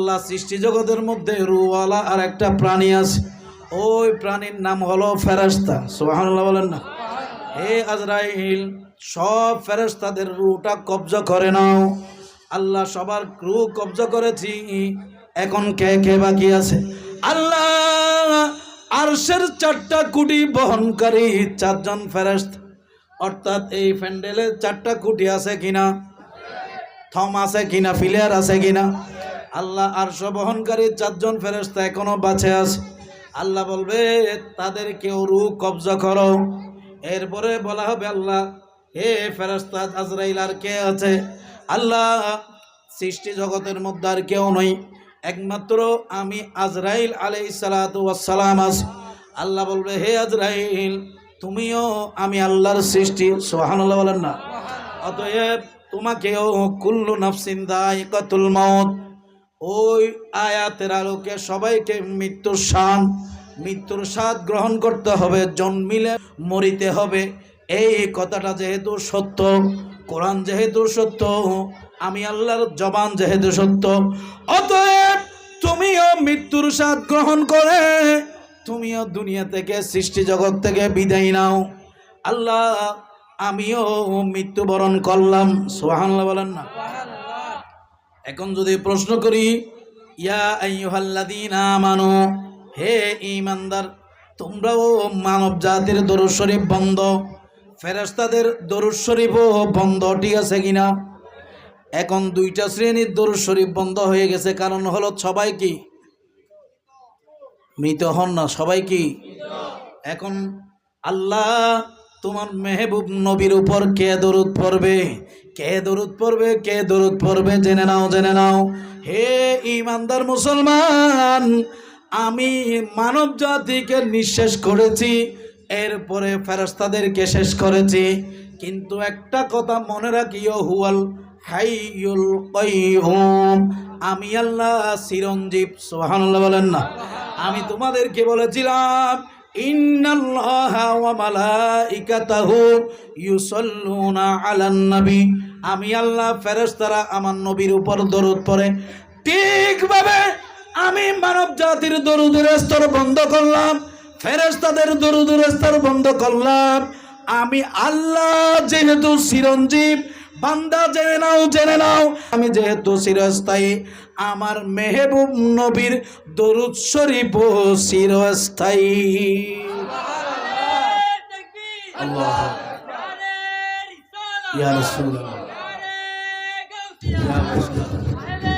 আল্লাহ সৃষ্টি জগতের মধ্যে রুওয়ালা আর একটা প্রাণী আছে। ওই প্রাণীর নাম হলো ফেরেস্তা সুবহানাল্লাহ বলেন না। হে আজরাইল, সব ফেরেস্তাদের রুটা কবজা করে নাও। আল্লাহ সবার রু কবজা করেছি। এখন কে কে বাকি আছে? আল্লাহ আরশের চারটা কুটি বহনকারী চারজন ফেরেস্ত অর্থাৎ এই প্যান্ডেলে চারটা কুটি আছে কিনা? থম আছে কিনা? ফিলিয়ার আছে কিনা? আল্লাহ আরশ বহনকারী চারজন ফেরেস্তা এখনও বাঁচে আছে। আল্লাহ বলবে তাদের কেউ রু কবজা করো। এরপরে বলা হবে, আল্লাহ, হে ফেরেস্তা আজরাইল, আর কে আছে? আল্লাহ, সৃষ্টি জগতের মধ্যে আর কেউ নই। একমাত্র আমি আজরাইল আলাই সালাম আছি। আল্লাহ বলবে, হে আজরাইল, তুমিও আমি আল্লাহর সৃষ্টি। সোহানুল্লাহ বলেন না। অতএব তোমাকেও কুল্লু নাফসিন দায়িকাতুল মউত। ওই আয়াতের আলোকে সবাইকে মৃত্যুর শান মৃত্যুর স্বাদ গ্রহণ করতে হবে, জন্মিলে মরিতে হবে। এই কথাটা যেহেতু সত্য, কোরআন যেহেতু সত্য, আমি আল্লাহর জবান যেহেতু সত্য, অতএব তুমিও মৃত্যুর স্বাদ গ্রহণ করে তুমিও দুনিয়া থেকে, সৃষ্টি জগৎ থেকে বিদায় নাও। আল্লাহ, আমিও মৃত্যুবরণ করলাম। সোহান্লা বলেন না। এখন যদি প্রশ্ন করি, ইয়া হে ইমানদার তোমরাও মানব জাতির দরুদ শরীফ বন্ধ, ফেরেশতাদের দরুদ শরীফও বন্ধ, ঠিক আছে কিনা? এখন দুইটা শ্রেণির দরুদ শরীফ বন্ধ হয়ে গেছে, কারণ হলো সবাই কি? মৃত হন না, সবাই কি? এখন আল্লাহ তোমার মেহবুব নবীর উপর কে দরুদ পড়বে? কে দরুদ পড়বে? কে দরুদ পড়বে? জেনে নাও জেনে নাও। হে ইমানদার মুসলমান, আমি মানব জাতিকে নিঃশেষ করেছি, এরপরে ফেরস্তাদেরকে শেষ করেছি। কিন্তু একটা কথা মনে রাখিও, হুয়াল হাইয়ুল কাইয়ুম। আমি আল্লাহ চিরঞ্জীব, সুবহানাল্লাহ বলেন না। আমি তোমাদেরকে বলেছিলাম আমি আল্লাহ, ফেরেশতারা আমার নবীর উপর দরুদ পড়ে। ঠিকভাবে আমি মানব জাতির দরুদের স্তর বন্ধ করলাম, ফেরেশতাদের দরুদের স্তর বন্ধ করলাম। আমি আল্লাহ যেহেতু চিরঞ্জীব বান্দা জেনে নাও জেনে নাও। আমি যেহেতু চিরস্থায়ী আমার মেহবুব নবীর দরুদ শরীফ চিরস্থায়ী। আল্লাহ ইয়া রাসূলুল্লাহ। ইয়া রাসূলুল্লাহ।